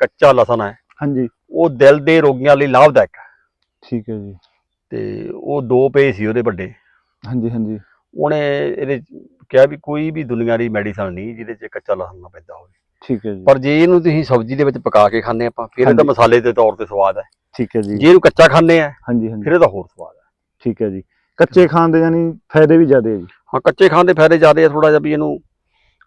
ਕੱਚਾ ਲਸਣ ਹੈ। ਹਾਂਜੀ। ਉਹ ਦਿਲ ਦੇ ਰੋਗੀਆਂ ਲਈ ਲਾਭਦਾਇਕ ਹੈ। ਠੀਕ ਹੈ ਜੀ। ਤੇ ਉਹ ਦੋ ਪੇ ਸੀ ਉਹਦੇ ਵੱਡੇ। ਹਾਂਜੀ ਹਾਂਜੀ। ਉਹਨੇ ਇਹਦੇ 'ਚ ਕਿਹਾ ਵੀ ਕੋਈ ਵੀ ਦੁਨੀਆ ਦੀ ਮੈਡੀਸਨ ਨਹੀਂ ਜਿਹਦੇ 'ਚ ਕੱਚਾ ਲਸਣ ਨਾ ਪੈਂਦਾ ਹੋਵੇ। ਠੀਕ ਹੈ ਜੀ। ਪਰ ਜੇ ਇਹਨੂੰ ਤੁਸੀਂ ਸਬਜ਼ੀ ਦੇ ਵਿੱਚ ਪਕਾ ਕੇ ਖਾਂਦੇ ਆਪਾਂ ਫਿਰ ਇਹਦਾ ਹਾਂਜੀ। ਮਸਾਲੇ ਦੇ ਤੌਰ ਤੇ ਸਵਾਦ ਹੈ। ਠੀਕ ਹੈ ਜੀ। ਜੇ ਇਹਨੂੰ ਕੱਚਾ ਖਾਂਦੇ ਆ ਹਾਂਜੀ ਹਾਂਜੀ। ਫਿਰ ਇਹਦਾ ਹੋਰ ਸਵਾਦ ਹੈ। ਠੀਕ ਹੈ ਜੀ। ਕੱਚੇ ਖਾਣ ਦੇ ਯਾਨੀ ਫਾਇਦੇ ਵੀ ਜ਼ਿਆਦੇ ਹੈ ਜੀ। ਹਾਂ ਕੱਚੇ ਖਾਣ ਦੇ ਫਾਇਦੇ ਜ਼ਿਆਦੇ ਆ ਥੋੜਾ ਜਿਹਾ ਵੀ ਇਹਨੂੰ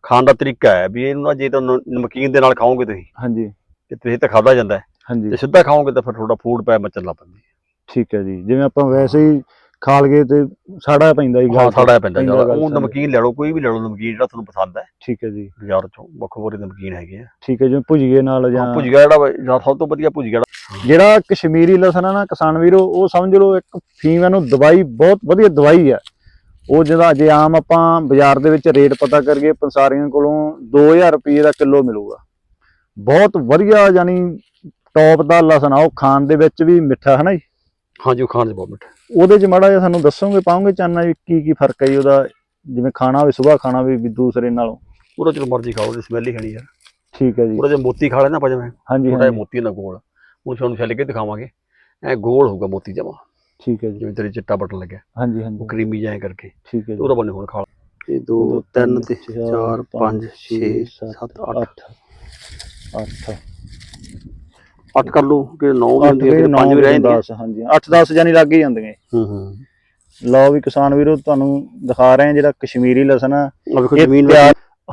ਖਾਣ ਦਾ ਤਰੀਕਾ ਹੈ। ਵੀ ਇਹਨੂੰ ਨਾ ਜੇ ਤਾਂ ਨ- ਨਮਕੀਨ ਦੇ ਨਾਲ ਖਾਓਗੇ ਤੁਸੀਂ। ਹਾਂਜੀ। ਤੇ ਤੁਸੀਂ ਤਾਂ ਖਾਦਾ ਜਾਂਦਾ ਹੈ। ਹਾਂਜੀ। ਤੇ ਸਿੱਧਾ ਖਾਓਗੇ ਤਾਂ ਫਿਰ ਥੋੜਾ ਫੂਡ ਪੈ ਮਚਣ ਲੱਗ ਪੈਂਦੀ ਹੈ। ਠੀਕ ਹੈ ਜੀ। ਜਿਵੇਂ ਆਪਾਂ ਵੈਸੇ ਹੀ ਖਾ ਲਗੇ ਤੇ ਸਾੜਾ ਪੈਂਦਾ ਹਾਂ 'ਚ। ਸਾੜਾ ਪੈਂਦਾ ਜ਼ਿਆਦਾ ਉਹ। ਨਮਕੀਨ ਲੈ ਲਓ ਕੋਈ ਵੀ ਲੈ ਲਓ ਨਮਕੀਨ ਜਿਹੜਾ ਤੁਹਾਨੂੰ ਪਸੰਦ ਹੈ। ਠੀਕ ਹੈ ਜੀ। ਬਾਜ਼ਾਰ ਚੋਂ ਵੱਖੋ ਵੱਖਰੇ ਨਮਕੀਨ ਹੈਗੇ ਆ। ਠੀਕ ਹੈ ਜਿਵੇਂ ਭੁਜੀਏ ਨਾਲ ਜਾਂ ਹਾਂ ਭੁਜੀਆ ਜਿਹੜਾ ਜਾਂ ਸਭ ਤੋਂ ਵਧੀਆ ਭੁਜੀਆ ਜਿਹੜਾ ਜਿਹੜਾ ਕਸ਼ਮੀਰੀ ਲਸਣ ਆ ਨਾ ਕਿਸਾਨ ਵੀਰੋ ਉਹ ਸਮਝ ਲਓ ਇੱਕ ਫੀਮਾ ਨੂੰ ਦਵਾਈ ਬਹੁਤ ਵਧੀਆ ਦਵਾਈ ਆ ਉਹ ਜਿਹਦਾ ਜੇ ਆਮ ਆਪਾਂ ਬਾਜ਼ਾਰ ਦੇ ਵਿੱਚ ਰੇਟ ਪਤਾ ਕਰੀਏ ਪੰਸਾਰੀਆਂ ਕੋਲੋਂ 2000 ਰੁਪਏ ਦਾ ਕਿਲੋ ਮਿਲੂਗਾ। ਬਹੁਤ ਵਧੀਆ ਯਾਨੀ ਟੌਪ ਦਾ ਲਸਣ ਆ ਉਹ ਖਾਣ ਦੇ ਵਿੱਚ ਵੀ ਮਿੱਠਾ ਹੈ ਨਾ ਜੀ? ਹਾਂਜੀ ਉਹ ਖਾਣ 'ਚ ਬਹੁਤ ਮਿੱਠਾ। ਉਹਦੇ ਚ ਮਾੜਾ ਜਿਹਾ ਸਾਨੂੰ ਦੱਸੋਗੇ ਪਾਉਂਗੇ ਚਾਨਣਾ ਵੀ ਕੀ ਕੀ ਫ਼ਰਕ ਹੈ ਜੀ ਉਹਦਾ? ਜਿਵੇਂ ਖਾਣਾ ਹੋਵੇ ਸਵੇਰ ਖਾਣਾ ਵੀ ਦੂਸਰੇ ਨਾਲੋਂ। ਪੂਰਾ ਚਲੋ ਮਰਜ਼ੀ ਖਾਓ ਉਹਦੀ ਸਮੈਲ ਹੀ ਖਣੀ ਯਾਰ। ਠੀਕ ਹੈ ਜੀ। ਜੇ ਮੋਤੀ ਖਾ ਲੈਣਾ ਆਪਾਂ ਜਿਵੇਂ। ਹਾਂਜੀ ਥੋੜਾ ਮੋਤੀ ਨਾ ਗੋਲ। ਉਹ ਤੁਹਾਨੂੰ ਛੱਲ ਕੇ ਦਿਖਾਵਾਂਗੇ। ਐ ਗੋਲ ਹੋਊਗਾ ਮੋਤੀ ਜਮਾ। ਠੀਕ ਹੈ ਜੀ। ਜਿਵੇਂ ਤੇਰੇ ਚਿੱਟਾ ਬਟਨ ਲੱਗਿਆ। ਹਾਂਜੀ ਉਹ ਹਾਂਜੀ ਕਰੀਮੀ ਜਾਏ ਕਰਕੇ। ਠੀਕ ਹੈ ਤੇ ਉਹਦਾ ਜੀ ਬਣੇ ਹੁਣ ਖਾ ਇਹ 2 3 ਤੇ 4 5 6 7 8 8 8 8 ਕਰ ਲਓ ਕਿ 9 ਵੀ 8 ਹੁੰਦੀ ਹੈ ਤੇ ਫਿਰ 9 5 ਵੀ ਰਹਿ ਜਾਂਦੀ 10 ਹਾਂਜੀ। 8 10 ਜਾਨੀ ਲੱਗ ਹੀ ਜਾਂਦੀਆਂ। ਹੂੰ ਹੂੰ। ਲਓ ਵੀ ਕਿਸਾਨ ਵੀਰੋ ਤੁਹਾਨੂੰ ਦਿਖਾ ਰਹੇ ਹਾਂ ਜਿਹੜਾ ਕਸ਼ਮੀਰੀ ਲਸਣ ਆ। ਜ਼ਮੀਨ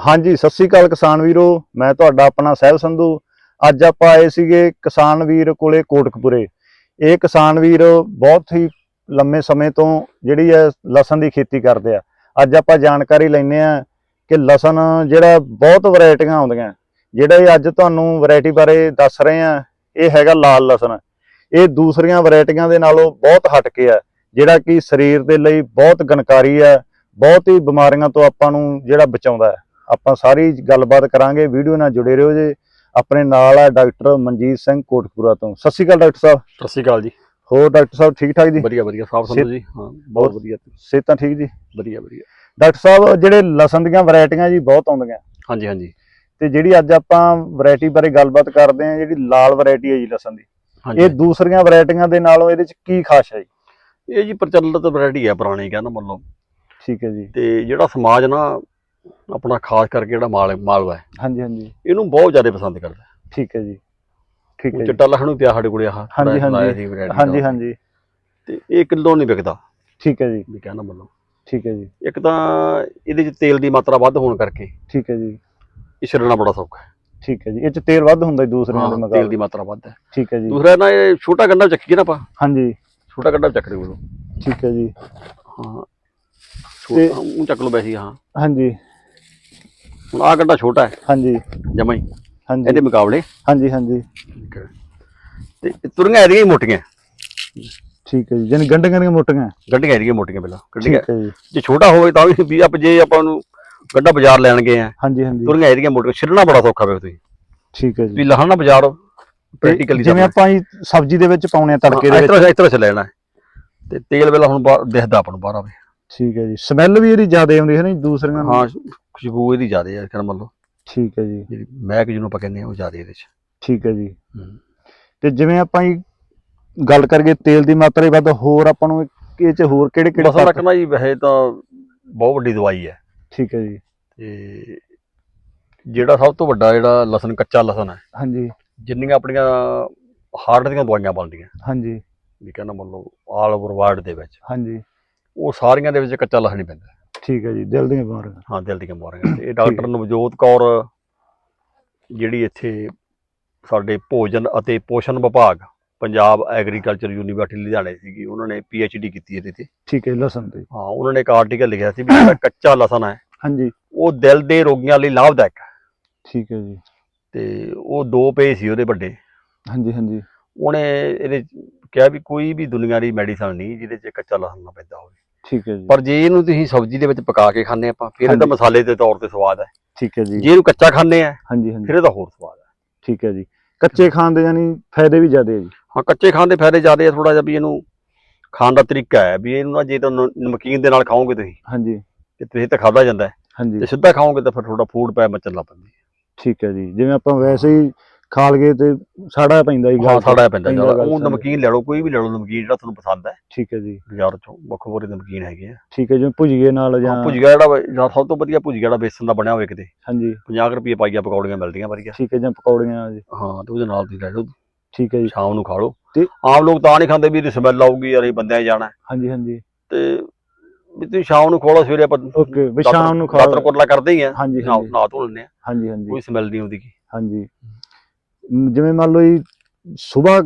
ਹਾਂਜੀ ਸਤਿ ਸ੍ਰੀ ਅਕਾਲ ਕਿਸਾਨ ਵੀਰੋ। ਮੈਂ ਤੁਹਾਡਾ ਆਪਣਾ ਸਹਿਬ ਸੰਧੂ। ਅੱਜ ਆਪਾਂ ਆਏ ਸੀਗੇ ਕਿਸਾਨ ਵੀਰ ਕੋਲੇ ਕੋਟਕਪੁਰੇ। ਇਹ ਕਿਸਾਨ ਵੀਰ ਬਹੁਤ ਹੀ ਲੰਮੇ ਸਮੇਂ ਤੋਂ ਜਿਹੜੀ ਹੈ ਲਸਣ ਦੀ ਖੇਤੀ ਕਰਦੇ ਆ। ਅੱਜ ਆਪਾਂ ਜਾਣਕਾਰੀ ਲੈਣੇ ਆ ਕਿ ਲਸਣ ਜਿਹੜਾ ਬਹੁਤ ਵੈਰਾਈਟੀਆਂ ਆਉਂਦੀਆਂ। ਜਿਹੜਾ ਇਹ ਅੱਜ ਤੁਹਾਨੂੰ ਵੈਰਾਈਟੀ ਬਾਰੇ ਦੱਸ ਰਹੇ ਆ ਇਹ ਹੈਗਾ ਲਾਲ ਲਸਣ। ਇਹ ਦੂਸਰੀਆਂ ਵੈਰਾਈਟੀਆਂ ਦੇ ਨਾਲੋਂ ਬਹੁਤ ਹਟ ਕੇ ਆ ਜਿਹੜਾ ਕਿ ਸਰੀਰ ਦੇ ਲਈ ਬਹੁਤ ਗਨਕਾਰੀ ਹੈ ਬਹੁਤ ਹੀ ਬਿਮਾਰੀਆਂ ਤੋਂ ਆਪਾਂ ਨੂੰ ਜਿਹੜਾ ਬਚਾਉਂਦਾ ਆਪਾਂ ਸਾਰੀ ਗੱਲਬਾਤ ਕਰਾਂਗੇ ਵੀਡੀਓ ਨਾਲ ਜੁੜੇ ਰਹੋ ਜੇ। ਆਪਣੇ ਨਾਲ ਹੈ ਡਾਕਟਰ ਮਨਜੀਤ ਸਿੰਘ ਕੋਟਕਪੂਰਾ ਤੋਂ। ਸਤਿ ਸ਼੍ਰੀ ਅਕਾਲ ਡਾਕਟਰ ਸਾਹਿਬ। ਸਤਿ ਸ਼੍ਰੀ ਅਕਾਲ ਜੀ। ਹੋਰ ਡਾਕਟਰ ਸਾਹਿਬ ਠੀਕ ਠਾਕ ਜੀ? ਵਧੀਆ ਵਧੀਆ। ਸਾਫ਼ ਸੰਧੂ ਜੀ? ਹਾਂ ਬਹੁਤ ਬਹੁਤ ਵਧੀਆ। ਸਿਹਤਾਂ ਠੀਕ ਜੀ? ਵਧੀਆ ਵਧੀਆ। ਡਾਕਟਰ ਸਾਹਿਬ ਜਿਹੜੇ ਲਸਣ ਦੀਆਂ ਵੈਰਾਈਟੀਆਂ ਜੀ ਬਹੁਤ ਆਉਂਦੀਆਂ। ਹਾਂਜੀ ਹਾਂਜੀ। ਤੇ ਜਿਹੜੀ ਅੱਜ ਆਪਾਂ ਵੈਰਾਈਟੀ ਬਾਰੇ ਗੱਲਬਾਤ ਕਰਦੇ ਹਾਂ ਜਿਹੜੀ ਲਾਲ ਵੈਰਾਈਟੀ ਹੈ ਜੀ ਲਸਣ ਦੀ ਇਹ ਦੂਸਰੀਆਂ ਵੈਰਾਈਟੀਆਂ ਦੇ ਨਾਲੋਂ ਇਹਦੇ ਚ ਕੀ ਖਾਸ ਹੈ ਜੀ? ਇਹ ਜੀ ਪ੍ਰਚਲਿਤ ਵੈਰਾਈਟੀ ਹੈ ਪੁਰਾਣੀ ਕਹਿੰਦਾ ਮਤਲਬ। ਠੀਕ ਹੈ ਜੀ। ਤੇ ਜਿਹੜਾ ਸਮਾਜ ਨਾ ਆਪਣਾ ਖਾਸ ਕਰਕੇ ਜਿਹੜਾ ਮਾਲ ਮਾਲਵਾ ਹੈ ਹਾਂਜੀ ਹਾਂਜੀ। ਇਹਨੂੰ ਬਹੁਤ ਜ਼ਿਆਦਾ ਪਸੰਦ ਕਰਦਾ। ਠੀਕ ਹੈ ਜੀ। ਠੀਕ ਹੈ ਚਿੱਟਾ ਲਹਣ ਵੀ ਪਿਆ ਸਾਡੇ ਕੋਲੇ ਆਹ ਹਾਂਜੀ, ਹਾਂਜੀ। ਹਾਂਜੀ। ਹਾਂਜੀ। ਤੇ ਇਹ ਕਿਲੋ ਨਹੀਂ ਵਿਕਦਾ। ਠੀਕ ਹੈ ਜੀ। ਵੀ ਕਹਿਣਾ ਮਤਲਬ। ਠੀਕ ਹੈ ਜੀ। ਇੱਕ ਤਾਂ ਇਹਦੇ ਚ ਤੇਲ ਦੀ ਮਾਤਰਾ ਵੱਧ ਹੋਣ ਕਰਕੇ। ਠੀਕ ਹੈ ਜੀ। ਇਹ ਛਿੱਲਣਾ ਬੜਾ ਸੌਖਾ ਹੈ। ਠੀਕ ਹੈ ਜੀ ਇਹ ਚ ਤੇਲ ਵੱਧ ਹੁੰਦਾ ਜੀ ਦੂਸਰਿਆਂ ਦੇ ਹਾਂ, ਤੇਲ ਮੁਕਾਬਲੇ ਦੀ ਮਾਤਰਾ ਵੱਧ ਹੈ। ਠੀਕ ਹੈ ਜੀ। ਦੂਸਰਾ ਨਾ ਇਹ ਛੋਟਾ ਗੰਡਾ ਚੱਕੀਏ ਨਾ ਆਪਾਂ। ਹਾਂਜੀ। ਛੋਟਾ ਗੰਡਾ ਚੱਕ ਲਿਓ। ਠੀਕ ਹੈ ਜੀ। ਹਾਂ ਛੋਟਾ ਉਹ ਚੱਕ ਲਓ ਵੈਸੇ ਹੀ, ਹਾਂ। ਹਾਂਜੀ। ਹੁਣ ਆਹ ਗੰਡਾ ਛੋਟਾ ਹੈ। ਹਾਂਜੀ। ਜਮਾ ਹੀ। ਹਾਂਜੀ। ਇਹਦੇ ਮੁਕਾਬਲੇ। ਹਾਂਜੀ ਹਾਂਜੀ। ਤੇ ਤੁਰੀਆਂ ਇਹਦੀਆਂ ਹੀ ਮੋਟੀਆਂ ਠੀਕ ਹੈ ਜੀ ਜਾਨੀ ਗੰਢੀਆਂ ਦੀਆਂ ਮੋਟੀਆਂ ਗੱਡੀਆਂ ਇਹਦੀਆਂ ਮੋਟੀਆਂ ਪਹਿਲਾਂ। ਗੱਡੀਆਂ ਠੀਕ ਹੈ ਜੀ। ਜੇ ਛੋਟਾ ਹੋਵੇ ਤਾਂ ਵੀ ਵੀ ਆਪ ਜੇ ਆਪਾਂ ਨੂੰ ਗੱਡਾ ਬਾਜ਼ਾਰ ਲੈਣ ਗਏ ਆ। ਹਾਂਜੀ ਹਾਂਜੀ। ਤੁਰੀਆਂ ਇਹਦੀਆਂ ਮੋਟੀਆਂ ਛਿੱਲਣਾ ਬੜਾ ਸੌਖਾ ਵੇ ਤੁਸੀਂ। ਠੀਕ ਹੈ ਵੀ ਜੀ ਲਹਣ ਨਾ ਬਾਜ਼ਾਰ ਪ੍ਰੈਕਟੀਕਲੀ ਜਿਵੇਂ ਆਪਾਂ ਜੀ ਸਬਜ਼ੀ ਦੇ ਵਿੱਚ ਪਾਉਣੇ ਆ ਤੜਕੇ ਦੇ ਵਿੱਚ। ਇਸ ਤਰ੍ਹਾਂ ਚ ਲੈਣਾ। ਹੈ। ਤੇ ਤੇਲ ਵੇਲਾ ਹੁਣ ਦਿਖਦਾ ਆਪਾਂ ਨੂੰ ਬਾਹਰ ਆਵੇ ਠੀਕ ਹੈ ਜੀ। ਸਮੈਲ ਵੀ ਇਹਦੀ ਜ਼ਿਆਦਾ ਆਉਂਦੀ ਹੈ ਨਾ ਜੀ ਦੂਸਰੀਆਂ? ਹਾਂ ਖੁਸ਼ਬੂ ਇਹਦੀ ਜ਼ਿਆਦਾ ਹੈ ਕਹਿੰਦਾ ਮੰਨ ਲਓ। ਠੀਕ ਹੈ ਜੀ। ਜਿਹੜੀ ਮਹਿਕ ਜਿਹਨੂੰ ਆਪਾਂ ਕਹਿੰਦੇ ਆ ਉਹ ਜ਼ਿਆਦਾ ਇਹਦੇ ਚ। ਠੀਕ ਹੈ ਜੀ। ਹੂੰ। ਤੇ ਜਿਵੇਂ ਆਪਾਂ ਜੀ ਗੱਲ ਕਰੀਏ ਤੇਲ ਦੀ ਮਾਤਰਾ ਹੀ ਵੱਧ ਹੋਰ ਆਪਾਂ ਨੂੰ ਇਹ ਚ ਹੋਰ ਕਿਹੜੇ ਕਿਹੜੇ ਤੱਤ- ਰੱਖਣਾ ਜੀ ਵੈਸੇ ਤਾਂ ਬਹੁਤ ਵੱਡੀ ਦਵਾਈ ਹੈ। ਠੀਕ ਹੈ ਜੀ। ਤੇ ਜਿਹੜਾ ਸਭ ਤੋਂ ਵੱਡਾ ਜਿਹੜਾ ਲਸਣ ਕੱਚਾ ਲਸਣ ਹੈ ਹਾਂਜੀ। ਜਿੰਨੀਆਂ ਆਪਣੀਆਂ ਹਾਰਟ ਦੀਆਂ ਦਵਾਈਆਂ ਬਣਦੀਆਂ। ਹਾਂਜੀ। ਵੀ ਕਹਿੰਦਾ ਮੰਨ ਲਓ ਆਲ ਓਵਰ ਵਰਲਡ ਦੇ ਵਿੱਚ। ਹਾਂਜੀ। ਉਹ ਸਾਰੀਆਂ ਦੇ ਵਿੱਚ ਕੱਚਾ ਲਸਣ ਹੀ ਪੈਂਦਾ। ਠੀਕ ਹੈ ਜੀ ਦਿਲ ਦੀਆਂ ਬਿਮਾਰੀਆਂ। ਹਾਂ ਦਿਲ ਦੀਆਂ ਬਿਮਾਰੀਆਂ। ਇਹ ਡਾਕਟਰ ਨਵਜੋਤ ਕੌਰ ਜਿਹੜੀ ਇੱਥੇ ਸਾਡੇ ਭੋਜਨ ਅਤੇ ਪੋਸ਼ਣ ਵਿਭਾਗ ਪੰਜਾਬ ਐਗਰੀਕਲਚਰ ਯੂਨੀਵਰਸਿਟੀ ਲੁਧਿਆਣੇ ਸੀਗੀ ਉਹਨਾਂ ਨੇ ਡੀ ਕੀਤੀ ਇਹਦੇ ਤੇ। ਠੀਕ ਹੈ ਲਸਣ ਤੇ। ਹਾਂ ਉਹਨਾਂ ਨੇ ਇੱਕ ਆਰਟੀਕਲ ਲਿਖਿਆ ਸੀ ਵੀ ਜਿਹੜਾ ਕੱਚਾ ਲਸਣ ਹੈ ਹਾਂਜੀ। ਉਹ ਦਿਲ ਦੇ ਰੋਗੀਆਂ ਲਈ ਲਾਭਦਾਇਕ ਹੈ। ਠੀਕ ਹੈ ਜੀ। ਤੇ ਉਹ ਦੋ ਪੇ ਸੀ ਉਹਦੇ ਵੱਡੇ। ਹਾਂਜੀ ਹਾਂਜੀ। ਉਹਨੇ ਇਹਦੇ ਕਿਹਾ ਵੀ ਕੋਈ ਵੀ ਦੁਨੀਆ ਦੀ ਮੈਡੀਸਨ ਨਹੀਂ ਜਿਹਦੇ 'ਚ ਕੱਚਾ ਲਸਣ ਨਾ ਪੈਂਦਾ ਹੋਵੇ। ਠੀਕ ਹੈ ਜੀ। ਪਰ ਜੇ ਇਹਨੂੰ ਤੁਸੀਂ ਸਬਜ਼ੀ ਦੇ ਵਿੱਚ ਪਕਾ ਕੇ ਖਾਂਦੇ ਆਪਾਂ ਫਿਰ ਇਹਦਾ। ਮਸਾਲੇ ਦੇ ਤੌਰ ਤੇ ਸਵਾਦ ਹੈ। ਠੀਕ ਹੈ ਜੀ। ਜੇ ਇਹਨੂੰ ਕੱਚਾ ਖਾਂਦੇ ਆ ਹਾਂਜੀ ਹਾਂਜੀ। ਫਿਰ ਇਹਦਾ ਹੋਰ ਸਵਾਦ ਹੈ। ਠੀਕ ਹੈ ਜੀ। ਕੱਚੇ ਖਾਣ ਦੇ ਯਾਨੀ ਫਾਇਦੇ ਵੀ ਜ਼ਿਆਦੇ ਹੈ ਜੀ। ਹਾਂ ਕੱਚੇ ਖਾਣ ਦੇ ਫਾਇਦੇ ਜ਼ਿਆਦੇ ਆ ਥੋੜਾ ਜਿਹਾ ਵੀ ਇਹਨੂੰ ਖਾਣ ਦਾ ਤਰੀਕਾ ਹੈ ਵੀ ਇਹਨੂੰ ਨਾ ਜੇ ਤਾਂ ਨ- ਨਮਕੀਨ ਦੇ ਨਾਲ ਖਾਓਗੇ ਤੁਸੀਂ ਹਾਂਜੀ। ਤੇ ਤੁਸੀਂ ਤਾਂ ਖਾਦਾ ਜਾਂਦਾ ਹੈ। ਹਾਂਜੀ। ਤੇ ਸਿੱਧਾ ਖਾਓਗੇ ਤਾਂ ਫਿਰ ਥੋੜਾ ਫੂਡ ਪੈ ਮਚਣ ਲੱਗ ਪੈਂਦੀ ਹੈ। ਠੀਕ ਹੈ ਜੀ। ਜਿਵੇਂ ਆਪਾਂ ਵੈਸੇ ਹੀ ਖਾਲ ਗਏ ਤੇ ਸਾੜਾ ਪੈਂਦਾ ਜੀ ਹਾਂ ਗੱਲ ਸਾੜਾ ਪੈਂਦਾ ਪੈਂਦਾ ਜ਼ਿਆਦਾ। ਗੱਲ ਉਹ। ਨਮਕੀਨ ਲੈ ਲਓ ਕੋਈ ਵੀ ਲੈ ਲਓ ਨਮਕੀਨ ਜਿਹੜਾ ਤੁਹਾਨੂੰ ਪਸੰਦ ਹੈ। ਠੀਕ ਹੈ ਜੀ। ਬਾਜ਼ਾਰ ਚੋਂ ਵੱਖੋ ਵੱਖਰੇ ਨਮਕੀਨ ਹੈਗੇ ਆ। ਠੀਕ ਹੈ ਜੀ ਭੁਜੀਏ ਨਾਲ ਜਾਂ ਭੁਜੀਆ ਜਿਹੜਾ ਵਾ- ਜਾਂ ਸਭ ਤੋਂ ਵਧੀਆ ਭੁਜੀਆ ਜਿਹੜਾ ਬੇਸਨ ਦਾ ਬਣਿਆ ਹੋਵੇ ਕਿਤੇ। ਹਾਂਜੀ। 50 ਰੁਪਏ ਪਾਈਆ ਪਕੌੜੀਆਂ ਮਿਲਦੀਆਂ ਵਧੀਆ ਠੀਕ ਹੈ ਜਾਂ ਪਕੌੜੀਆਂ ਜੀ। ਹਾਂ ਤੇ ਉਹਦੇ ਨਾਲ ਤੁਸੀਂ ਲੈ ਲਓ। ਠੀਕ ਹੈ ਜੀ। ਸ਼ਾਮ ਨੂੰ ਖਾ ਲਓ। ਤੇ- ਆਮ ਲੋਕ ਤਾਂ ਨਹੀਂ ਖਾਂਦੇ ਵੀ ਇਹਦੀ ਸਮੈਲ ਆਊਗੀ ਯਾਰ ਇਹ ਬੰਦਿਆਂ ਜਾਣਾ। ਹੈ। ਹਾਂਜੀ ਹਾਂਜੀ। ਤੇ ਵੀ ਤੁਸੀਂ ਸ਼ਾਮ ਨੂੰ ਖਾ ਲਓ ਸਵੇਰੇ ਆਪਾਂ ਓਕੇ ਵੀ ਸ਼ਾਮ ਨੂੰ ਖਾ ਦਾਤਰ ਕੋਟਲਾ ਕਰਦੇ ਹੀ ਆ। ਹਾਂਜੀ ਨਾ ਹਾਂਜੀ। ਨਾ ਧੋ ਲੈਂਦੇ ਆ। ਹਾਂਜੀ ਹਾਂਜੀ। ਕੋਈ ਸਮੈਲ ਨਹੀਂ ਆਉਂਦੀ ਗੀ। ਹਾਂਜੀ। ਜਿਵੇਂ ਮੰਨ ਲਓ ਜੀ ਸਵੇਰ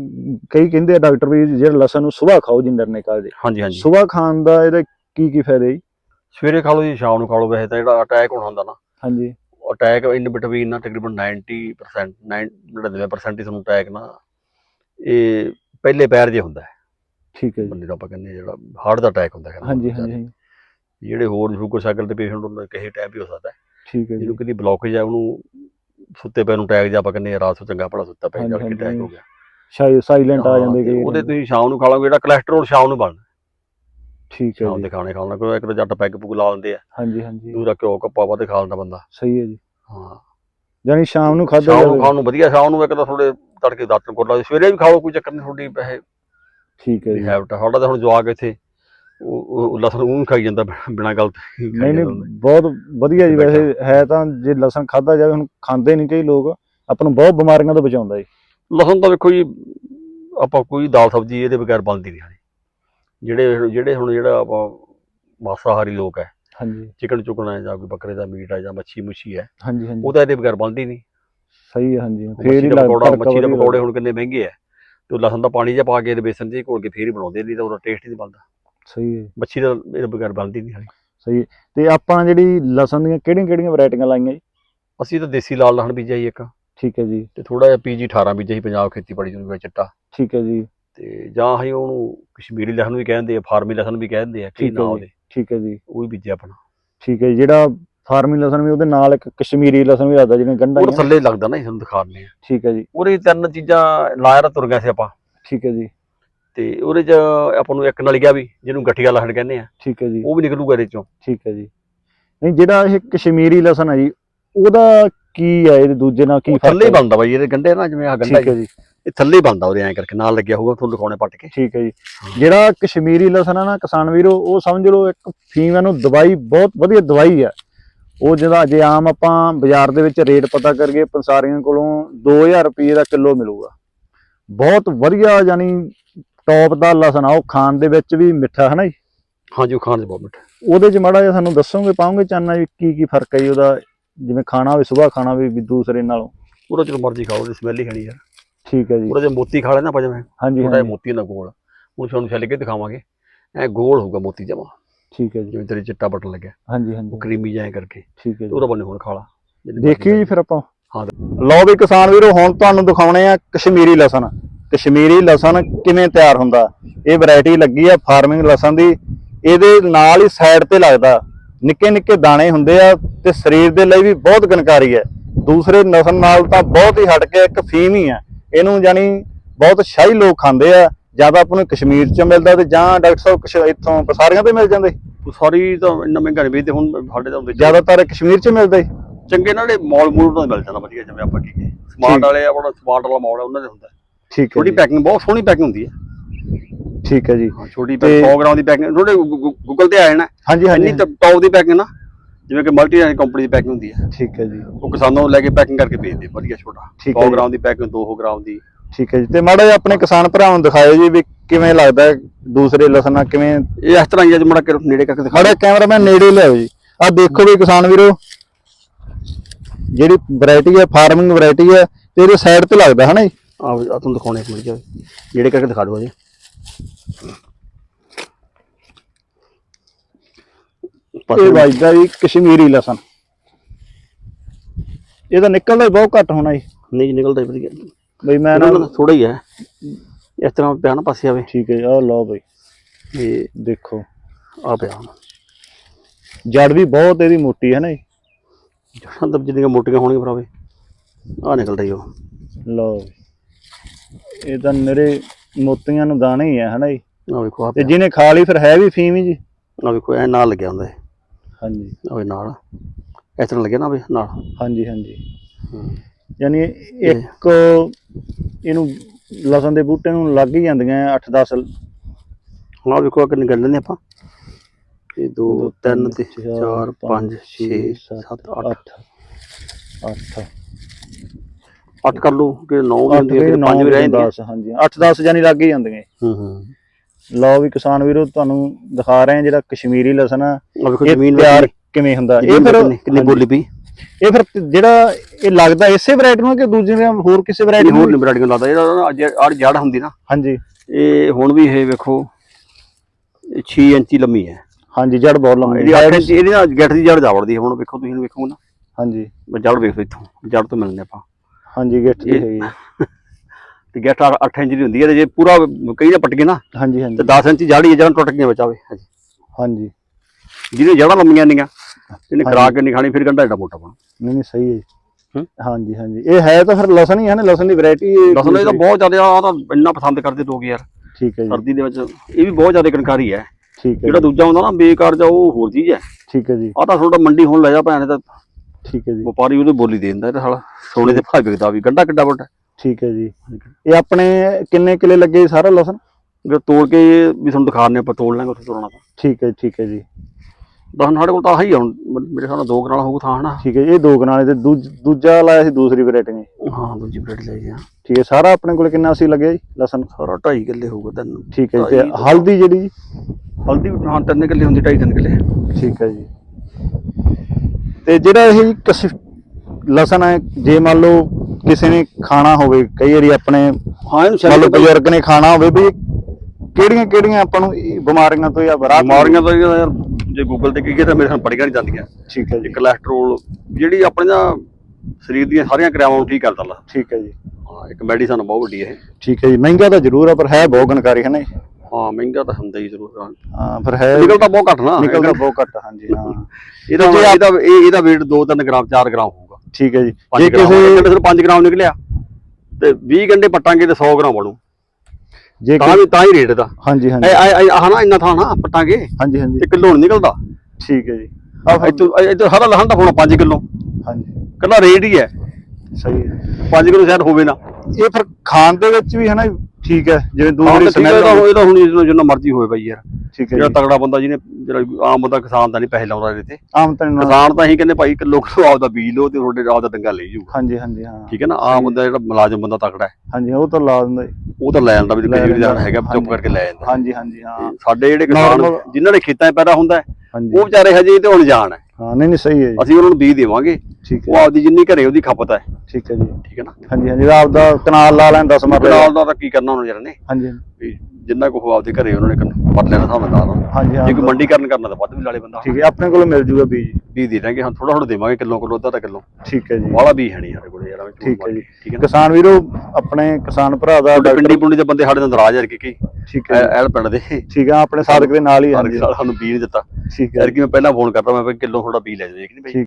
ਕਈ ਕਹਿੰਦੇ ਆ ਡਾਕਟਰ ਵੀ ਜਿਹੜਾ ਲਸਣ ਨੂੰ ਸਵੇਰ ਖਾਓ ਜਿੰਦਰ ਨੇ ਕਹਾ ਜੀ ਹਾਂਜੀ ਹਾਂਜੀ। ਸਵੇਰ ਖਾਣ ਦਾ ਇਹਦਾ ਕੀ ਕੀ ਫਾਇਦੇ ਜੀ? ਸਵੇਰੇ ਖਾ ਲਓ ਜੀ ਸ਼ਾਮ ਨੂੰ ਖਾ ਲਓ ਵੈਸੇ ਤਾਂ ਜਿਹੜਾ ਅਟੈਕ ਹੋਣਾ ਹੁੰਦਾ ਨਾ। ਹਾਂਜੀ। ਅਟੈਕ ਇਨ ਬਿਟਵੀਨ ਨਾ ਤਕਰੀਬਨ 90% 99% ਹੀ ਤੁਹਾਨੂੰ ਅਟੈਕ ਨਾ ਇਹ ਪਹਿਲੇ ਪੈਰ ਜੇ ਹੁੰਦਾ ਹੈ। ਠੀਕ ਹੈ ਜੀ। ਬੰਦੇ ਦਾ ਆਪਾਂ ਕਹਿੰਦੇ ਜਿਹੜਾ ਹਾਰਟ ਦਾ ਅਟੈਕ ਹੁੰਦਾ ਹੈ। ਹਾਂਜੀ ਹਾਂਜੀ ਜਿਹੜੇ ਹੋਰ ਸ਼ੂਗਰ ਸਾਈਕਲ ਤੇ ਪੇਸ਼ੈਂਟ ਹੁੰਦੇ ਕਿਸੇ ਟਾਈਮ ਵੀ ਹੋ ਸਕਦਾ ਹੈ। ਠੀਕ ਹੈ ਜੀ। ਜਿਹਨੂੰ ਕਿਤੇ ਬਲੌਕੇਜ ਹੈ ਉਹਨੂੰ ਸੁੱਤੇ ਪੈ ਨੂੰ ਅਟੈਕ ਜਾਂ ਆਪਾਂ ਕਹਿੰਦੇ ਰਾਤ ਨੂੰ ਚੰਗਾ ਭਲਾ ਸੁੱਤਾ ਹਾਂਜੀ, ਜਦ ਕਿ ਅਟੈਕ ਹੋ ਗਿਆ। ਸ਼ਾਇਦ ਸਾਇਲੈਂਟ ਆ ਜਾਂਦੇ ਕਈ ਉਹਦੇ ਤੁਸੀਂ ਸ਼ਾਮ ਨੂੰ ਖਾ ਲਓਗੇ ਜਿਹੜਾ ਕੋਲੇਸਟ੍ਰੋਲ ਸ਼ਾਮ ਨੂੰ ਬਣਦਾ। ਠੀਕ ਹੈ ਸ਼ਾਮ ਜੀ। ਦੇ ਖਾਣੇ ਖਾਣਾ ਕੋਈ ਇੱਕ ਤਾਂ ਜੱਟ ਪੈਗ ਪੁਗ ਲਾ ਦਿੰਦੇ ਆ। ਹਾਂਜੀ ਹਾਂਜੀ। ਦੂਰਾ ਘਿਓ ਕੱਪਾ ਵਾ ਤੇ ਖਾ ਲੈਂਦਾ ਬੰਦਾ। ਸਹੀ ਹੈ ਜੀ। ਹਾਂ। ਯਾਨੀ ਸ਼ਾਮ ਨੂੰ ਖਾਧਾ ਸ਼ਾਮ ਨੂੰ ਖਾਣ ਨੂੰ ਵਧੀਆ ਸ਼ਾਮ ਨੂੰ ਇੱਕ ਤਾਂ ਥੋੜੇ ਤੜਕੇ ਦਾਤਨ ਕੋਟਲਾ ਸਵੇਰੇ ਵੀ ਖਾਓ ਕੋਈ ਚੱਕਰ ਨਹੀਂ ਤੁਹਾਡੀ ਪੈਸੇ ਠੀਕ ਹੈ ਜੀ। ਹੈਬਟ ਸਾਡਾ ਤਾਂ ਹੁਣ ਜਵਾਕ ਇੱਥੇ ਉਹ ਲਸਣ ਉਹ ਖਾਈ ਜਾਂਦਾ ਬਿਨਾਂ ਗੱਲ ਤੋਂ ਹੀ ਖਾਈ ਨਹੀਂ ਨਹੀਂ। ਬਹੁਤ ਵਧੀਆ ਜੀ। ਵੈਸੇ ਹੈ ਤਾਂ ਜੇ ਲਸਣ ਖਾਧਾ ਜਾਵੇ ਹੁਣ ਖਾਂਦੇ ਨਹੀਂ ਕਈ ਲੋਕ ਆਪਾਂ ਨੂੰ ਬਹੁਤ ਬਿਮਾਰੀਆਂ ਤੋਂ ਬਚਾਉਂਦਾ ਜੀ। ਲਸਣ ਤਾਂ ਵੇਖੋ ਜੀ ਆਪਾਂ ਕੋਈ ਦਾਲ ਸਬਜ਼ੀ ਇਹਦੇ ਬਗੈਰ ਬਣਦੀ ਨਹੀਂ ਜਿਹੜੇ ਜਿਹੜੇ ਹੁਣ ਜਿਹੜਾ ਆਪਾਂ ਮਾਸਾਹਾਰੀ ਲੋਕ ਹੈ ਹਾਂਜੀ। ਚਿਕਨ ਚੁਕਣਾ ਜਾਂ ਕੋਈ ਬੱਕਰੇ ਦਾ ਮੀਟ ਹੈ ਜਾਂ ਮੱਛੀ ਮੁੱਛੀ ਹੈ ਹਾਂਜੀ ਹਾਂਜੀ। ਉਹ ਤਾਂ ਇਹਦੇ ਬਗੈਰ ਬਣਦੀ ਨਹੀਂ। ਸਹੀ ਹੈ ਹਾਂਜੀ। ਫੇਰ ਹੀ ਦਾ ਲੱਗ ਪਕੌੜਾ ਤੜਕਾ ਮੱਛੀ ਦੇ ਪਕੌੜੇ ਹੁਣ ਕਿੰਨੇ ਮਹਿੰਗੇ ਆ ਤੇ ਲਸਣ ਦਾ ਪਾਣੀ ਜਿਹਾ ਪਾ ਕੇ ਇਹਦੇ ਬੇਸਨ 'ਚ ਘੋਲ ਕੇ ਫੇਰ ਹੀ ਬਣਾਉਂਦੇ ਨਹੀਂ ਤਾਂ ਉਹਦਾ ਟੇਸਟ ਹੀ ਨਹੀਂ ਬਣਦਾ। ਸਹੀ ਹੈ। ਮੱਛੀ ਦਾ ਇਹਦੇ ਬਗੈਰ ਬਣਦੀ ਨਹੀਂ ਹਾਲੇ ਸਹੀ ਹੈ। ਤੇ ਆਪਾਂ ਜਿਹੜੀ ਲਸਣ ਦੀਆਂ ਕਿਹੜੀਆਂ ਕਿਹੜੀਆਂ ਵੈਰਾਈਟੀਆਂ ਲਾਈਆਂ ਜੀ? ਅਸੀਂ ਤਾਂ ਦੇਸੀ ਲਾਲ ਲਸਣ ਬੀਜਿਆ ਜੀ ਇੱਕ। ਠੀਕ ਹੈ ਜੀ। ਤੇ ਥੋੜਾ ਜਿਹਾ ਪੀਜੀ 18 ਬੀਜਿਆ ਸੀ ਪੰਜਾਬ ਖੇਤੀਬਾੜੀ ਯੂਨੀਵਰਸਿਟੀ ਚਿੱਟਾ। ਠੀਕ ਹੈ ਜੀ। ਤੇ ਜਾਂ ਅਸੀਂ ਉਹਨੂੰ ਕਸ਼ਮੀਰੀ ਲਸਣ ਵੀ ਕਹਿੰਦੇ ਆ ਫਾਰਮੀ ਲਸਣ ਵੀ ਕਹਿੰਦੇ ਆ ਕੀ ਠੀਕ ਹੈ ਨਾਂ ਜੀ। ਉਹਦੇ। ਠੀਕ ਹੈ ਜੀ। ਉਹ ਵੀ ਬੀਜਿਆ ਆਪਣਾ। ਠੀਕ ਹੈ ਜੀ। ਜਿਹੜਾ ਫਾਰਮੀ ਲਸਣ ਵੀ ਉਹਦੇ ਨਾਲ ਇੱਕ ਕਸ਼ਮੀਰੀ ਲਸਣ ਵੀ ਆਦਾ ਜਿਹਨੇ ਗੰਢਾ ਉਹ ਥੱਲੇ ਲੱਗਦਾ ਨਾ ਸਾਨੂੰ ਦਿਖਾਉਂਦੇ ਆ ਠੀਕ ਹੈ ਜੀ। ਉਹਦੇ ਤਿੰਨ ਚੀਜ਼ਾਂ ਲਾਇਰ ਤੁਰ ਗਏ ਸੀ ਆਪਾਂ। ਠੀਕ ਹੈ ਜੀ। ਤੇ ਉਹਦੇ ਚ ਆਪਾਂ ਨੂੰ ਇੱਕ ਨਲੀਆ ਵੀ ਜਿਹਨੂੰ ਗਠੀਆ ਲਸਣ ਕਹਿੰਦੇ ਆ। ਠੀਕ ਹੈ ਜੀ। ਉਹ ਵੀ ਨਿਕਲੂਗਾ ਇਹਦੇ ਚੋਂ। ਠੀਕ ਹੈ ਜੀ। ਨਹੀਂ ਜਿਹੜਾ ਇਹ ਕਸ਼ਮੀਰੀ ਲਸਣ ਹੈ ਜੀ ਉਹਦਾ ਕੀ ਹੈ ਇਹਦੇ ਦੂਜੇ ਨਾਲ ਕੀ ਥੱਲੇ ਬਣਦਾ ਬਾਈ ਇਹਦੇ ਗੰਡੇ ਨਾ ਜਿਵੇਂ ਆ ਗੰਡਾ ਠੀਕ ਹੈ ਜੀ। ਇਹ ਥੱਲੇ ਹੀ ਬਣਦਾ ਉਹਦੇ ਐਂ ਕਰਕੇ ਨਾਲ ਲੱਗਿਆ ਹੋਊਗਾ ਤੁਹਾਨੂੰ ਦਿਖਾਉਣੇ ਪੱਟ ਕੇ। ਠੀਕ ਹੈ ਜੀ। ਜਿਹੜਾ ਕਸ਼ਮੀਰੀ ਲਸਣ ਹੈ ਨਾ ਕਿਸਾਨ ਵੀਰੋ ਉਹ ਸਮਝ ਲਓ ਇੱਕ ਫੀਮ ਨੂੰ ਦਵਾਈ ਬਹੁਤ ਵਧੀਆ ਦਵਾਈ ਹੈ ਉਹ ਜਿਹਦਾ ਜੇ ਆਮ ਆਪਾਂ ਬਾਜ਼ਾਰ ਦੇ ਵਿੱਚ ਰੇਟ ਪਤਾ ਕਰੀਏ ਪੰਸਾਰੀਆਂ ਕੋਲੋਂ 2000 ਰੁਪਏ ਦਾ ਕਿਲੋ ਮਿਲੂਗਾ। ਬਹੁਤ ਵਧੀਆ ਯਾਨੀ ਟੌਪ ਦਾ ਲਸਣ ਆ ਉਹ ਖਾਣ ਦੇ ਵਿੱਚ ਵੀ ਮਿੱਠਾ ਹੈ ਨਾ ਜੀ? ਹਾਂਜੀ ਉਹ ਖਾਣ ਚ ਬਹੁਤ ਮਿੱਠਾ। ਉਹਦੇ ਚ ਮਾੜਾ ਜਿਹਾ ਸਾਨੂੰ ਦੱਸੋਗੇ ਪਾਉਂਗੇ ਚਾਨਣਾ ਵੀ ਕੀ ਕੀ ਫ਼ਰਕ ਹੈ ਜੀ ਉਹਦਾ? ਜਿਵੇਂ ਖਾਣਾ ਹੋਵੇ ਸਵੇਰ ਖਾਣਾ ਵੀ ਦੂਸਰੇ ਨਾਲੋਂ। ਉਹਦਾ ਚਲੋ ਮਰਜ਼ੀ ਖਾਓ ਉਹਦੀ ਸਮੈਲ ਹੀ ਖਣੀ ਯਾਰ। ਠੀਕ ਹੈ ਜੀ। ਉਹਦਾ ਜੇ ਮੋਤੀ ਖਾ ਲੈਣਾ ਆਪਾਂ ਜਿਵੇਂ। ਹਾਂਜੀ ਹਾਂਜੀ। ਮੋਤੀ ਨਾ ਗੋਲ। ਹੁਣ ਤੁਹਾਨੂੰ ਛੱਲ ਕੇ ਦਿਖਾਵਾਂਗੇ। ਐ ਗੋਲ ਹੋਊਗਾ ਮੋਤੀ ਜਮਾ। ਠੀਕ ਹੈ ਜੀ। ਜਿਵੇਂ ਤੇਰੇ ਚਿੱਟਾ ਬਟਨ ਲੱਗਿਆ। ਹਾਂਜੀ ਹਾਂਜੀ। ਉਹ ਕਰੀਮੀ ਐਂ ਕਰਕੇ। ਠੀਕ ਹੈ ਜੀ। ਉਹਦਾ ਬੰਨੇ ਹੁਣ ਖਾ ਲਾ ਜਿੰਨੀ ਦੇਖੀਏ ਜੀ ਫਿਰ ਆਪਾਂ। ਹਾਂ। ਲਓ ਵੀ ਕਿਸਾਨ ਵੀਰੋ ਹੁਣ ਤੁਹਾਨੂੰ ਦਿਖਾਉਣੇ ਆ ਕਸ਼ਮੀਰੀ ਲਸਣ। ਕਸ਼ਮੀਰੀ ਲਸਣ ਕਿਵੇਂ ਤਿਆਰ ਹੁੰਦਾ? ਇਹ ਵੈਰਾਈਟੀ ਲੱਗੀ ਆ ਫਾਰਮਿੰਗ ਲਸਣ ਦੀ। ਇਹਦੇ ਨਾਲ ਹੀ ਸਾਈਡ ਤੇ ਲੱਗਦਾ। ਨਿੱਕੇ ਨਿੱਕੇ ਦਾਣੇ ਹੁੰਦੇ ਆ ਤੇ ਸਰੀਰ ਦੇ ਲਈ ਵੀ ਬਹੁਤ ਗੁਣਕਾਰੀ ਹੈ। ਦੂਸਰੇ ਨਸਲ ਨਾਲ ਤਾਂ ਬਹੁਤ ਹੀ ਹਟ ਕੇ ਇੱਕ ਫੀਮ ਹੀ ਆ ਇਹਨੂੰ ਜਾਨੀ ਬਹੁਤ ਸ਼ਾਹੀ ਲੋਕ ਖਾਂਦੇ ਆ। ਜ਼ਿਆਦਾ ਆਪਾਂ ਨੂੰ ਕਸ਼ਮੀਰ ਚ ਮਿਲਦਾ ਤੇ ਜਾਂ ਡਾਕਟਰ ਸਾਹਿਬ ਕੁਛ ਇੱਥੋਂ ਪਸਾਰੀਆਂ ਤੇ ਮਿਲ ਜਾਂਦੇ। ਸਾਰੀ ਤਾਂ ਇੰਨਾ ਮਹਿੰਗਾ ਨਹੀਂ ਵੇਚਦੇ ਹੁਣ ਸਾਡੇ ਤਾਂ ਜ਼ਿਆਦਾਤਰ ਕਸ਼ਮੀਰ ਚ ਮਿਲਦਾ। ਜੀ ਚੰਗੇ ਨਾਲੇ ਮੌਲ ਮੂਲ ਤੋਂ ਮਿਲ ਜਾਂਦਾ ਵਧੀਆ ਜਿਵੇਂ ਆਪਾਂ ਕੀ ਸਮਾਰਟ। ਵਾਲੇ ਆਪਣਾ ਸਮਾਰਟ ਵਾਲਾ ਮੌਲ ਹੈ ਉਹਨਾਂ ਦੇ ਹੁੰਦਾ। ਠੀਕ ਹੈ ਛੋਟੀ ਪੈਕਿੰਗ ਬਹੁਤ ਸੋਹਣੀ ਪੈਕਿੰਗ ਹੁੰਦੀ ਹੈ। ਠੀਕ ਹੈ ਜੀ। ਹਾਂ ਛੋਟੀ ਤੇ- 100 ਗ੍ਰਾਮ ਦੀ ਪੈਕਿੰਗ ਥੋੜੇ ਗੂਗਲ ਤੇ ਆ ਜਾਣਾ। ਹਾਂਜੀ ਹਾਂਜੀ। ਇੰਨੀ ਟੌਪ ਦੀ ਪੈਕਿੰਗ ਨਾ ਜਿਵੇਂ ਕਿ ਮਲਟੀ ਨੈਸ਼ਨਲ ਕੰਪਨੀ ਦੀ ਪੈਕਿੰਗ ਹੁੰਦੀ ਹੈ। ਠੀਕ ਹੈ ਜੀ। ਉਹ ਕਿਸਾਨਾਂ ਨੂੰ ਲੈ ਕੇ ਪੈਕਿੰਗ ਕਰਕੇ ਵੇਚਦੇ ਵਧੀਆ ਛੋਟਾ। ਠੀਕ ਹੈ 100 ਜੀ। ਗ੍ਰਾਮ ਦੀ ਪੈਕਿੰਗ 200 ਗ੍ਰਾਮ ਦੀ। ਠੀਕ ਹੈ ਜੀ। ਤੇ ਮਾੜਾ ਜਿਹਾ ਆਪਣੇ ਕਿਸਾਨ ਭਰਾਵਾਂ ਨੂੰ ਦਿਖਾਇਓ ਜੀ ਵੀ ਕਿਵੇਂ ਲੱਗਦਾ ਦੂਸਰੇ ਲਸਣ ਕਿਵੇਂ। ਇਹ ਇਸ ਤਰ੍ਹਾਂ ਹੀ ਅੱਜ ਮੜਾ ਕੇ ਨੇੜੇ ਕਰਕੇ ਦਿਖਾ ਮਾੜਾ ਕੈਮਰਾਮੈਨ ਨੇੜੇ ਲਿਆਓ ਜੀ। ਆਹ ਦੇਖੋ ਵੀ ਕਿਸਾਨ ਵੀਰੋ ਜਿਹੜੀ ਵੈਰਾਈਟੀ ਹੈ ਫਾਰਮਿੰਗ ਵੈਰਾਈਟੀ ਹੈ ਤੇ ਇਹਦੇ ਸਾਈਡ ਤੇ ਲੱਗਦਾ ਹੈ ਨਾ ਜੀ? ਆ ਆ ਤੁਹਾਨੂੰ ਦਿਖਾਉਣੇ ਇੱਕ ਮਿੰਟ ਜੀ। ਨੇੜੇ ਕਰਕੇ ਦਿਖਾ ਦਿਓ ਜੀ। ਇਹ ਵੱਜਦਾ ਜੀ ਕਸ਼ਮੀਰੀ ਲਸਣ। ਇਹਦਾ ਨਿਕਲਦਾ ਹੀ ਬਹੁਤ ਘੱਟ ਹੋਣਾ ਜੀ। ਨਹੀਂ ਨਿਕਲਦਾ ਹੀ ਵਧੀਆ। ਬਈ ਮੈਂ ਨਾ ਥੋੜਾ ਹੀ ਹੈ। ਇਸ ਤਰ੍ਹਾਂ ਪਿਆ ਨਾ ਪਾਸੇ ਆਵੇ। ਠੀਕ ਹੈ ਆਹ ਲਓ ਬਈ। ਇਹ ਦੇਖੋ। ਆ ਪਿਆ। ਜੜ ਵੀ ਬਹੁਤ ਇਹਦੀ ਮੋਟੀ ਹੈ ਨਾ ਜੀ। ਜੜਾਂ ਤਾਂ ਜਿੰਨੀਆਂ ਮੋਟੀਆਂ ਹੋਣਗੀਆਂ ਭਰਾਵੇ। ਆ ਨਿਕਲਦਾ ਹੀ ਉਹ। ਲਓ। ਇਹ ਤਾਂ ਨਰੇ ਮੋਤੀਆਂ ਨੂੰ ਦਾਣੇ ਹੀ ਆ ਹਨਾ ਜੀ? ਆ ਵੇਖੋ ਆ ਤੇ ਜਿਹਨੇ ਖਾ ਲਈ ਫਿਰ ਹੈ ਵੀ ਫੀਮ ਹੀ ਜੀ? ਆ ਵੇਖੋ ਇਹ ਨਾਲ ਲੱਗਿਆ ਹੁੰਦਾ ਹੈ ਹਾਂਜੀ। ਵੇ ਨਾਲ। ਇਸ ਤਰ੍ਹਾਂ ਲੱਗਿਆ ਨਾ ਵੇ ਨਾਲ। ਹਾਂਜੀ ਹਾਂਜੀ। ਯਾਨੀ ਇੱਕ ਇਹਨੂੰ ਲਸਣ ਦੇ ਬੂਟੇ ਨੂੰ ਲੱਗ ਹੀ ਜਾਂਦੀਆਂ 8-10 ਹੁਣ ਵੇਖੋ ਕਿੰਨੇ ਗੱਲ ਲੈਂਦੇ ਆਪਾਂ। ਇਹ 2 ਦੋ, 3 ਤਿੰਨ, ਤੇ ਚਾਰ, 4 5 6 7 8 8 8 ਕਰ ਲਓ ਕਿ 9 8 ਹੁੰਦੀ ਹੈ ਤੇ 9 5 ਵੀ ਰਹਿ ਜਾਂਦੀ 10 ਹਾਂਜੀ। 8-10 ਜਾਨੀ ਲੱਗ ਹੀ ਜਾਂਦੀਆਂ। ਹੂੰ ਹੂੰ। ਲਓ ਵੀ ਕਿਸਾਨ ਵੀਰੋ ਤੁਹਾਨੂੰ ਦਿਖਾ ਰਹੇ ਹਾਂ ਜਿਹੜਾ ਕਸ਼ਮੀਰੀ ਲਸਣ ਆ। ਇਹ ਜ਼ਮੀਨ ਤਿਆਰ ਕਿਵੇਂ ਹੁੰਦਾ? ਇਹ ਫਿਰ ਕਿੰਨੀ। ਬੋਲੀ ਪਈ? ਇਹ ਫਿਰ ਜਿਹੜਾ ਇਹ ਲੱਗਦਾ ਇਸੇ ਵੈਰਾਈਟੀ ਨੂੰ ਕਿ ਦੂਜੇ ਹੋਰ ਕਿਸੇ ਵੈਰਾਈਟੀ ਇਹ ਹੋਰ ਨੂੰ ਨਹੀਂ ਬਰਾੜੀ ਲੱਗਦਾ ਜਿਹੜਾ ਨਾ ਅੱਜ ਆੜ ਜੜ ਹੁੰਦੀ ਨਾ। ਹਾਂਜੀ। ਇਹ ਹੁਣ ਵੀ ਇਹ ਵੇਖੋ ਇਹ 6 ਇੰਚੀ ਲੰਮੀ ਹੈ। ਹਾਂਜੀ ਜੜ ਬਹੁਤ ਲੰਮੀ ਇਹਦੀ 8 ਇੰਚ ਇਹਦੀ ਨਾ ਗਿੱਠ ਦੀ ਜੜ ਜਾਵੜਦੀ ਹੈ ਹੁਣ ਵੇਖੋ ਤੁਸੀਂ ਵੇਖੋ ਨਾ। ਹਾਂਜੀ। ਮੈਂ ਜੜ ਵੇਖੋ ਇੱਥੋਂ ਜੜ ਤੋਂ ਮਿਲਨੇ ਆਪਾਂ। ਹਾਂਜੀ ਗਿੱਠ ਦੀ ਇਹ- ਹੈਗੀ ਤੇ ਗਿੱਠ 8 ਇੰਚ ਦੀ ਹੁੰਦੀ ਹੈ ਤੇ ਜੇ ਪੂਰਾ ਕਈ ਨਾ ਪੱਟ ਗਏ ਨਾ ਹਾਂਜੀ ਹਾਂਜੀ। ਤੇ 10 ਇੰਚ ਜੜ ਹੀ ਜੜਾਂ ਟੁੱਟ ਗਈਆਂ ਬਚਾਵੇ ਹਾਂਜੀ। ਹਾਂਜੀ। ਜਿਹਨੇ ਜੜਾਂ ਲੰਮੀਆਂ ਨਹੀਂਆਂ ਇਹਨੇ ਹਾਂਜੀ। ਖਰਾਕ ਨਹੀਂ ਖਾਣੀ ਫਿਰ ਗੰਢਾ ਏਡਾ ਮੋਟਾ ਬਣਾ ਨਹੀਂ ਨਹੀਂ ਸਹੀ ਹੈ ਜੀ। ਹਾਂਜੀ ਹਾਂਜੀ। ਇਹ ਹੈ ਤਾਂ ਫਿਰ ਲਸਣ ਹੀ ਹੈ ਨਾ ਲਸਣ ਦੀ ਵੈਰਾਈਟੀ ਲਸਣ ਇਹ ਤਾਂ ਬਹੁਤ ਜ਼ਿਆਦਾ ਆ ਤਾਂ ਇੰਨਾ ਪਸੰਦ ਕਰਦੇ ਲੋਕ ਯਾਰ। ਠੀਕ ਹੈ ਜੀ। ਸਰਦੀ ਦੇ ਵਿੱਚ ਇਹ ਵੀ ਬਹੁਤ ਜ਼ਿਆਦਾ ਕਣਕਾਰੀ ਹੈ। ਠੀਕ ਹੈ ਜਿਹੜਾ ਜੀ, ਦੂਜਾ ਹੁੰਦਾ ਨਾ ਬੇਕਾਰ ਜਾ ਉਹ ਹੋਰ ਚੀਜ਼ ਹੈ। ਠੀਕ ਹੈ ਜੀ। ਆ ਤਾਂ ਤੁਹਾਡਾ ਮੰਡੀ ਹੁਣ ਲੈ ਜਾ ਭੈਣ ਤਾਂ ਠੀਕ ਹੈ ਜੀ। ਵਪਾਰੀ ਉਹਦੇ ਬੋਲੀ ਦੇ ਦਿੰਦਾ ਇਹ ਸਾਲਾ ਸੋਨੇ ਦੇ ਭਾਅ ਵਿਕਦਾ ਵੀ ਗੰਢਾ ਕਿੱਡਾ ਵੱਡਾ। ਠੀਕ ਹੈ ਜੀ। ਇਹ ਆਪਣੇ ਕਿੰਨੇ ਕਿਲੇ ਲੱਗੇ ਸਾਰਾ ਲਸਣ? ਜੇ ਤੋੜ ਕੇ ਵੀ ਤੁਹਾਨੂੰ ਦਿਖਾਣੇ ਆਪਾਂ ਤੋੜ ਲਾਂਗੇ ਉੱਥੇ ਤੋੜਨਾ ਤਾਂ। ਠੀਕ ਹੈ ਠੀਕ ਹੈ ਜੀ। ਦਸ ਸਾਡੇ ਕੋਲ ਤਾਂ ਆਹੀ ਆ ਹੁਣ ਮੇਰੇ ਨਾਲ ਦੋ ਕਨਾਲ ਹੋਊ ਥਾਂ ਹਨਾ? ਠੀਕ ਹੈ ਇਹ ਦੋ ਕਨਾਲੇ ਤੇ ਦੂਜ- ਲਾਇਆ ਸੀ ਦੂਸਰੀ ਵੈਰਾਈਟੀ ਨੇ। ਹਾਂ ਦੂਜੀ ਬ੍ਰੇਡ ਲੈ ਗਿਆ ਠੀਕ ਹੈ ਸਾਰਾ ਆਪਣੇ ਕੋਲ ਕਿੰਨਾ ਸੀ ਲੱਗਿਆ ਜੀ ਲਸਣ? ਸਾਰਾ 2.5 ਕਿੱਲੇ ਹੋਊਗਾ ਤੈਨੂੰ। ਠੀਕ ਹੈ ਜੀ, ਤੇ ਹਲਦੀ ਜਿਹੜੀ ਜੀ? ਹਲਦੀ ਹਾਂ ਤਿੰਨ ਕਿੱਲੇ ਹੁੰਦੀ 2.5 ਤਿੰਨ ਕਿੱਲੇ। ਠੀਕ ਹੈ ਜੀ। ਤੇ ਜਿਹੜਾ ਇਹ ਕਸ ਲਸਣ ਹੈ ਜੇ ਮੰਨ ਲਓ ਕਿਸੇ ਨੇ ਖਾਣਾ ਹੋਵੇ ਕਈ ਵਾਰੀ ਆਪਣੇ ਹਾਂ ਇਹਨੂੰ ਮੰਨ ਲਓ ਬਜ਼ੁਰਗ ਨੇ ਖਾਣਾ ਹੋਵੇ ਵੀ ਕਿਹੜੀਆਂ ਕਿਹੜੀਆਂ ਆਪਾਂ ਨੂੰ ਇਹ ਬਿਮਾਰੀਆਂ ਤੋਂ ਜਾਂ ਬਿਮਾਰੀਆਂ ਤਾਂ ਯਾਰ ਜੇ ਗੂਗਲ ਤੇ ਕੀ ਤਾਂ ਮੇਰੇ ਨਾਲ ਪੜੀਆਂ ਨਹੀਂ ਜਾਂਦੀਆਂ। ਠੀਕ ਹੈ ਜੀ। ਕੋਲੇਸਟ੍ਰੋਲ ਜਿਹੜੀ ਆਪਣੇ ਨਾ ਸਰੀਰ ਦੀਆਂ ਸਾਰੀਆਂ ਕਿਰਿਆਵਾਂ ਨੂੰ ਠੀਕ ਕਰਦਾ ਲਾ ਠੀਕ ਹੈ ਜੀ। ਹਾਂ ਇੱਕ ਮੈਡੀਸਨ ਬਹੁਤ ਵੱਡੀ ਹੈ ਇਹ। ਠੀਕ ਹੈ ਜੀ। ਮਹਿੰਗਾ ਤਾਂ ਜ਼ਰੂਰ ਆ ਪਰ ਹੈ ਬਹੁਤ ਗਣਕਾਰੀ ਹੈ ਨਾ ਇਹ। ਹਾਂ ਮਹਿੰਗਾ ਤਾਂ ਹੁੰਦਾ ਹੀ ਜ਼ਰੂਰ ਹਾਂ। ਹਾਂ ਫਿਰ ਹੈ ਨਿਕਲਦਾ ਬਹੁਤ ਘੱਟ ਨਾ। ਨਿਕਲਦਾ ਬਹੁਤ ਘੱਟ ਹਾਂਜੀ ਹਾਂ। ਇਹਦਾ ਇਹਦਾ ਇਹ- ਇਹਦਾ weight 2-3 ਗ੍ਰਾਮ 4 ਗ੍ਰਾਮ ਹੋਊਗਾ। ਠੀਕ ਹੈ ਜੀ। 5 ਜੇ ਕਿਸੇ ਕਿਸੇ 5 ਗ੍ਰਾਮ ਨਿਕਲਿਆ। ਤੇ 20 ਗੰਡੇ ਪੱਟਾਂਗੇ ਤੇ 100 ਗ੍ਰਾਮ ਬਣੂ। ਜੇ ਤਾਂ ਵੀ ਤਾਂ ਹੀ ਰੇਟ ਦਾ। ਹਾਂਜੀ ਹਾਂਜੀ। ਆਹ ਨਾ ਇੰਨਾ ਥਾਂ ਨਾ ਪੱਟਾਂਗੇ। ਹਾਂਜੀ ਹਾਂਜੀ। ਤੇ ਕਿਲੋ ਨਹੀਂ ਨਿਕਲਦਾ। ਠੀਕ ਹੈ ਜੀ। ਆ ਫਿਰ- ਇੱਥੋਂ ਇੱਥੋਂ ਸਾਰਾ ਲਹਣ ਦਾ ਹੋਣਾ 5 ਕਿਲੋ। ਹਾਂਜੀ। ਕੱਲਾ ਰੇਟ ਹੀ ਹੈ। ਸਹੀ ਹੈ। 5 ਕਿਲੋ ਸ਼ਾਇਦ ਹੋਵੇ ਨਾ। ਇਹ ਫਿਰ ਖਾਣ ਦੇ ਵਿੱਚ ਵੀ ਹੈ ਨਾ ਠੀਕ ਹੈ ਜਿਵੇਂ ਤੇ ਠੀਕ ਹੈ, ਸਮੈਲ ਇਹਦਾ ਹੁਣ- ਇਹਦਾ ਹੁਣ ਜਿੰਨਾ- ਜਿੰਨਾ ਮਰਜ਼ੀ ਹੋਵੇ ਬਈ ਯਾਰ। ਠੀਕ ਹੈ ਜਿਹੜਾ ਜੀ। ਤਗੜਾ ਬੰਦਾ ਜਿਹਨੇ ਜਿਹੜਾ ਆਮ ਬੰਦਾ ਕਿਸਾਨ ਦਾ ਨਹੀਂ ਪੈਸੇ ਲਾਉਂਦਾ ਇਹਦੇ ਤੇ। ਆਮ ਤਾਂ ਨਾ- ਕਿਸਾਨ ਤਾਂ ਹੀ ਕਹਿੰਦੇ ਭਾਈ ਕਿਲੋ ਕਿਲੋ ਆਪਦਾ ਬੀਜ ਲਓ ਤੇ ਤੁਹਾਡੇ ਆਪ ਦਾ ਡੰਗਾ ਲੈ ਜਾਊਗਾ। ਹਾਂਜੀ ਹਾਂਜੀ ਹਾਂ। ਠੀਕ ਹੈ ਨਾ? ਆਮ ਬੰਦਾ ਜਿਹੜਾ ਮੁਲਾਜ਼ਮ ਬੰਦਾ ਤਕੜਾ ਹੈ। ਹਾਂਜੀ ਉਹ ਤਾਂ ਲਾ ਦਿੰਦਾ ਜੀ। ਉਹ ਤਾਂ ਲੈ ਜਾਂਦਾ ਵੀ ਲੈ ਕਈ ਲੈਂਦਾ, ਹੈਗਾ ਚੁੱਪ। ਕਰਕੇ ਲੈ ਜਾਂਦਾ। ਹਾਂਜੀ ਹਾਂਜੀ ਹਾਂ। ਤੇ ਸਾਡੇ ਜਿਹੜੇ ਕਿਸਾਨ ਜਿਨ੍ਹਾਂ ਦੇ ਖੇਤਾਂ 'ਚ ਪੈਦਾ ਹੁੰਦਾ ਉਹ ਵਿਚਾਰੇ ਹਜੇ ਤੇ ਹੁਣ ਜਾਣ ਹੈ। ਹਾਂ ਨਹੀਂ ਨਹੀਂ ਸਹੀ ਹੈ ਜੀ। ਅਸੀਂ ਉਹਨਾਂ ਨੂੰ ਬੀਜ ਦੇਵਾਂਗੇ। ਠੀਕ ਉਹ ਹੈ ਆਪਦੀ ਜਿੰਨੀ ਘਰੇ ਉਹਦੀ ਖਪਤ ਹੈ। ਠੀਕ ਹੈ ਜੀ। ਠੀਕ ਹੈ ਨਾ? ਹਾਂਜੀ ਹਾਂਜੀ ਆਪ ਦਾ ਕਨਾਲ ਲਾ ਲੈਣ 10 ਮਰਲੇ। ਨਾਲ ਦਾ ਤਾਂ ਕੀ ਕਰਨਾ ਉਹਨਾਂ ਨੇ? ਹਾਂਜੀ। ਵੀ ਜਿੰਨਾ ਕੁ ਆਪਦੇ ਘਰੇ ਉਹਨਾਂ ਨੇ ਕਰ ਲੈਣਾ ਸਮਝਦਾਰ ਆ। ਹਾਂਜੀ ਹਾਂ। ਜੇ ਕੋਈ ਮੰਡੀਕਰਨ ਕਰਨਾ ਤਾਂ ਵੱਧ ਵੀ ਲਾਲੇ ਬੰਦਾ ਠੀਕ ਹੈ ਆਪਣੇ ਕੋਲ ਮਿਲ ਜੂਗਾ ਬੀਜ। ਬੀਜ ਦੇ ਦਾਂਗੇ ਹਾਂ ਥੋੜਾ ਥੋੜਾ ਦੇਵਾਂਗੇ ਕਿਲੋ ਕਿਲੋ ਅੱਧਾ ਤਾਂ ਕਿਲੋ। ਠੀਕ ਹੈ ਜੀ। ਵਾਲਾ ਬੀਜ ਹੈ ਨਹੀਂ ਸਾਡੇ ਕੋਲ ਯਾਰ ਠੀਕ ਹੈ ਜੀ। ਠੀਕ ਹੈ ਕਿਸਾਨ ਵੀਰੋ ਆਪਣੇ ਕਿਸਾਨ ਭਰਾ ਦਾ ਪਿੰਡੀ ਪੁੰਡੀ ਦੇ ਬੰਦੇ ਸਾਡੇ ਨਾਲ ਨਾਰਾਜ਼ ਹੈ ਕਿ ਕੀ? ਠੀਕ ਹੈ ਐਲ ਪਿੰਡ ਦੇ। ਠੀਕ ਹੈ ਆਪਣੇ ਸਾਦਕ ਦੇ ਨਾਲ ਹੀ ਹਾਂਜੀ ਸਾਨੂੰ ਬੀਜ ਦਿੱਤਾ। ਠੀਕ ਹੈ ਯਾਰ ਕਿ ਮੈਂ ਪਹਿਲਾਂ ਫੋਨ ਕਰਦਾ ਮੈਂ ਕਿਲੋ ਥੋੜਾ ਬੀਜ ਲੈ ਜਾਓ ਕਿ ਨਹੀਂ ਭਾਈ